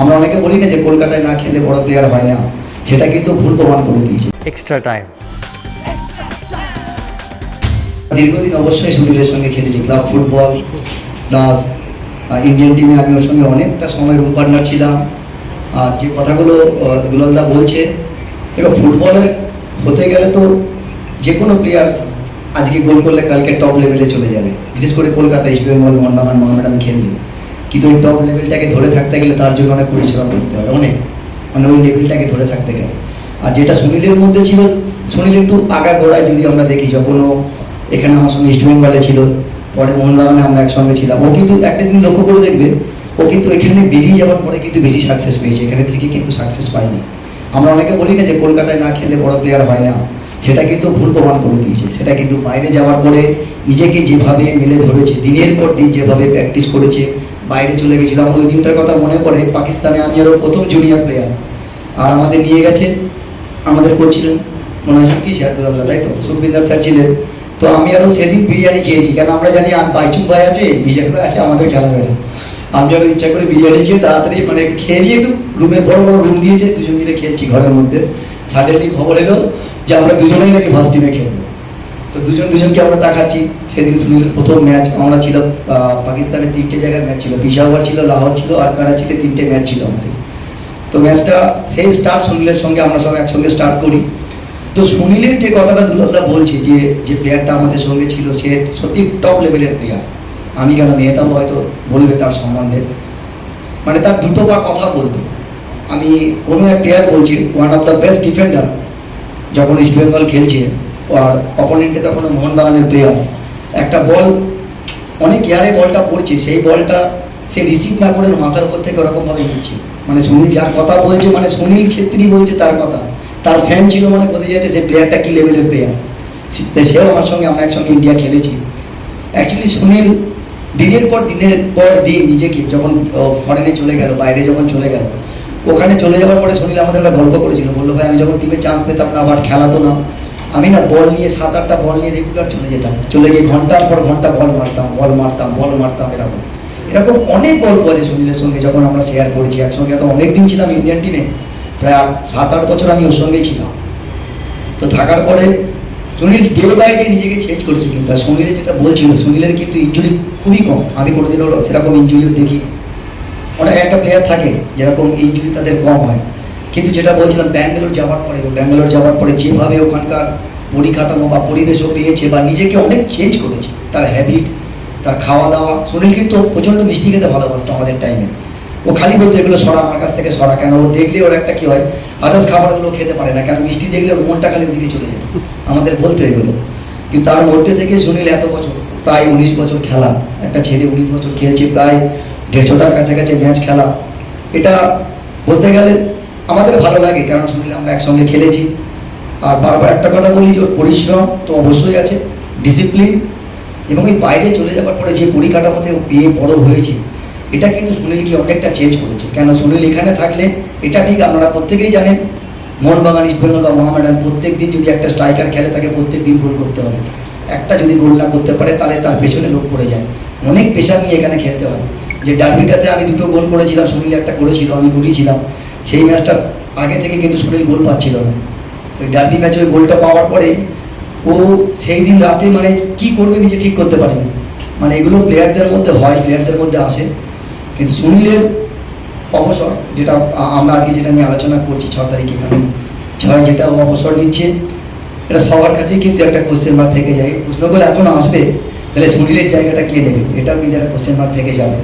আমরা অনেকে বলি না যে কলকাতায় না খেললে বড় প্লেয়ার হয় না সেটা কিন্তু ভুল প্রমাণ করে দিয়েছে। Extra time. দীর্ঘদিন অবশ্যই সুনীলের সঙ্গে খেলেছি ক্লাব ফুটবল প্লাস ইন্ডিয়ান টিমে আমি ওর সঙ্গে অনেকটা সময় রুম পার্টনার ছিলাম। আর যে কথাগুলো দুলালদা বলছে দেখো ফুটবলের হতে গেলে তো যে কোনো প্লেয়ার আজকে গোল করলে কালকে টপ লেভেলে চলে যাবে। বিশেষ করে কলকাতা ইস্ট বেঙ্গল মোহনবাগান মোহামেডান খেলবে। কিন্তু ওই টপ লেভেলটাকে ধরে থাকতে গেলে তার জন্য অনেক পরিশ্রম করতে হয়, অনেক। মানে ওই লেভেলটাকে ধরে থাকতে গেলে। আর যেটা সুনীলের মধ্যে ছিল, সুনীল একটু আগা গোড়ায় যদি আমরা দেখি যখন ও এখানে আমার সঙ্গে ইস্ট বেঙ্গলে ছিল, পরে মোহনবাগানে আমরা একসঙ্গে ছিলাম, ও কিন্তু একটা দিন লক্ষ্য করে দেখবে, ও কিন্তু এখানে বেরিয়ে যাওয়ার পরে কিন্তু বেশি সাকসেস পেয়েছে, এখানে থেকে কিন্তু সাকসেস পায়নি। আমরা অনেকে বলি না যে কলকাতায় না খেলে বড় প্লেয়ার হয় না, সেটা কিন্তু ভুল প্রমাণ করে দিয়েছে। সেটা কিন্তু বাইরে যাওয়ার পরে নিজেকে যেভাবে মেলে ধরেছে, দিনের পর দিন যেভাবে প্র্যাকটিস করেছে বাইরে চলে গেছিল আমার ওই দিনটার কথা মনে পড়ে, পাকিস্তানে আমি আরও প্রথম জুনিয়র প্লেয়ার আর আমাদের নিয়ে গেছে, আমাদের কোচ ছিলেন মনে হয় কি স্যার দুলাল্লাহ তাই তো? সুখবিন্দার স্যার ছিলেন। তো আমি আরও সেদিন বিরিয়ানি খেয়েছি। কেন আমরা জানি আর বাইচুং ভাই আছে বিরিয়ানি ভাই আছে আমাদের খেলাবে না আমি আরও ইচ্ছা করে বিরিয়ানি খেয়ে তাড়াতাড়ি মানে খেয়ে নিয়ে একটু রুমে বড় বড় রুম দিয়েছে, দুজন মিলে খেয়েছি ঘরের মধ্যে। সাডেনলি খবর এলো যে আমরা দুজনেই নাকি ফার্স্ট টিমে খেলব। তো দুজন দুজনকে আমরা দেখাচ্ছি। সেদিন সুনীল প্রথম ম্যাচ আমরা ছিল পাকিস্তানের তিনটে জায়গায় ম্যাচ ছিল। পিশাওয়ার ছিল, লাহোর ছিল আর করাচিতে তিনটে ম্যাচ ছিল আমাদের। তো ম্যাচটা সেই স্টার্ট সুনীলের সঙ্গে আমরা সব একসঙ্গে স্টার্ট করি। তো সুনীলের যে কথাটা দুলালদা বলছে যে যে প্লেয়ারটা আমাদের সঙ্গে ছিল, সে সত্যি টপ লেভেলের প্লেয়ার আমি কেন মেহতাব হয়তো বলবে তার সম্বন্ধে। মানে তার দুটো বা কথা বলতো। আমি কোনো এক প্লেয়ার বলছি one of the best defender যখন ইস্ট বেঙ্গল খেলছে অপোনেন্টে তখন মোহনবাগানের প্লেয়ার একটা বল, অনেক এয়ারে বলটা পড়ছে, সেই বলটা সে রিসিভ না করে মাথার উপর থেকে ওরকমভাবে নিচ্ছে মানে সুনীল যার কথা বলছে মানে সুনীল ছেত্রী বলছে তার কথা। তার ফ্যান ছিল মানে বোঝা যাচ্ছে যে প্লেয়ারটা কি লেভেলের প্লেয়ার সেও আমার সঙ্গে, আমরা একসঙ্গে ইন্ডিয়া খেলেছি। অ্যাকচুয়ালি সুনীল দিনের পর দিনের পর দিন নিজেকে যখন ফরেনে চলে গেল, বাইরে যখন চলে গেল, ওখানে চলে যাওয়ার পরে সুনীল আমাদের একটা গল্প করেছিল। বলল, ভাই, আমি যখন টিমে চান্স পেতাম না আবার খেলাতো না। আমি না বল নিয়ে সাত আটটা বল নিয়ে রেগুলার চলে যেতাম। চলে গিয়ে ঘণ্টার পর ঘণ্টা বল মারতাম বল মারতাম বল মারতাম, এরকম। এরকম অনেক গল্প আছে সুনীলের সঙ্গে যখন আমরা শেয়ার করেছি, একসঙ্গে তো অনেক দিন ছিলাম ইন্ডিয়ান টিমে প্রায় সাত, আট বছর আমি ওর সঙ্গেই ছিলাম। তো থাকার পরে সুনীল ডে বাই ডে নিজেকে চেঞ্জ করেছে কিন্তু। আর সুনীলের যেটা বলছিল, সুনীলের কিন্তু ইঞ্জুরি খুবই কম। আমি কোনোদিন ওর সেরকম ইঞ্জুরি দেখি অনেক একটা প্লেয়ার থাকে, যেরকম ইঞ্জুরি তাদের কম হয়। কিন্তু যেটা বলছিলাম, ব্যাঙ্গালোর যাওয়ার পরে ব্যাঙ্গালোর যাওয়ার পরে যেভাবে ওখানকার পরিকাঠামো বা পরিবেশও পেয়েছে বা নিজেকে অনেক চেঞ্জ করেছে, তার হ্যাবিট তার খাওয়া দাওয়া সুনীল কিন্তু প্রচণ্ড মিষ্টি খেতে ভালোবাসতো আমাদের টাইমে ও খালি বলতো, এগুলো সরা, আমার কাছ থেকে সরা। কেন? ও দেখলে ওর একটা কি হয় আদার্স খাবারগুলো খেতে পারে না। কেন? মিষ্টি দেখলে ওর মনটা খালি ওদিকে চলে যেত আমাদের বলতো এগুলো। কিন্তু তার মধ্যে থেকে সুনীল এত বছর, প্রায় উনিশ বছর খেলা। একটা ছেলে উনিশ বছর খেলছে, প্রায় দেড়শোটার কাছাকাছি ম্যাচ খেলা। এটা বলতে গেলে আমাদের ভালো লাগে, কারণ সুনীল আমরা একসঙ্গে খেলেছি। আর বারবার একটা কথা বলি যে ওর পরিশ্রম তো অবশ্যই আছে ডিসিপ্লিন এবং এই বাইরে চলে যাওয়ার পরে যে পরিকাঠামোতে পেয়ে বড় হয়েছে, এটা কিন্তু সুনীলকে অনেকটা চেঞ্জ করেছে। কেন সুনীল এখানে থাকলে, এটা ঠিক আপনারা প্রত্যেকেই জানেন মোহনবাগান ইস্ট বেঙ্গল বা মোহামেডান প্রত্যেক দিন যদি একটা স্ট্রাইকার খেলে, তাকে প্রত্যেক দিন গোল করতে হবে। একটা যদি গোল না করতে পারে, তাহলে তার পেছনে লোক পড়ে যায়। অনেক পেশা নিয়ে এখানে খেলতে হয়। যে ডার্বিটাতে আমি দুটো গোল করেছিলাম, সুনীল একটা করেছিল, আমি করেছিলাম সেই ম্যাচটা আগে থেকে কিন্তু সুনীল গোল পাচ্ছিল না। ওই ডার্বি ম্যাচে ওই গোলটা পাওয়ার পরে ও সেই দিন রাতে মানে কি করবে নিজে ঠিক করতে পারেনি। মানে এগুলো প্লেয়ারদের মধ্যে হয় প্লেয়ারদের মধ্যে আসে। কিন্তু সুনীলের অবসর, যেটা আমরা আজকে যেটা নিয়ে আলোচনা করছি ছ তারিখে এখানে, ছয় যেটা ও অবসর নিচ্ছে, এটা সবার কাছেই কিন্তু একটা কোশ্চেন মার্ক থেকে যায়। প্রশ্নগুলো এখন আসবে, তাহলে সুনীলের জায়গাটা কে নেবে? এটাও কিন্তু একটা কোশ্চেন মার্ক থেকে যাবে।